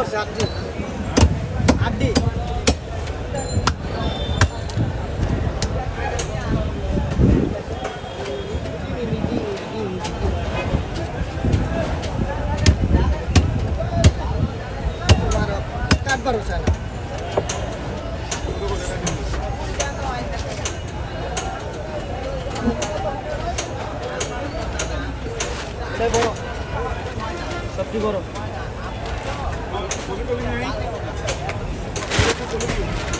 করছে আটটি আটটি ভরসা না। সবজি বড়। Thank you.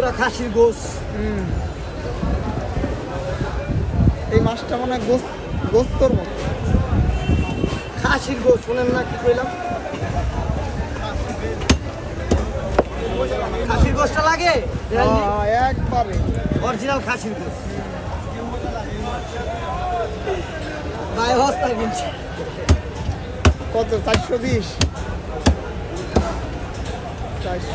পুরা খাসির গোস এই মাছটা মনে হয় গোস্ত গোস্তর মতো। খাসির গোস শোনেন না কি কইলাম? খাসির গোসটা লাগে? হ্যাঁ, একবারে। অরিজিনাল খাসির গোস গায়ে হস্তা কিনছে কত? চারশো বিশ? চারশো।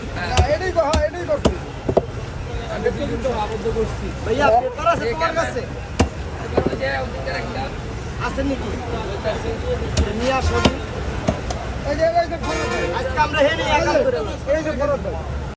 এটাই তো হয় এটাই কিন্তু ভাইয়া আছে তোমার আছে নাকি? নিয়ে আসো। আজকে আমরা হেরে এই যে ভাই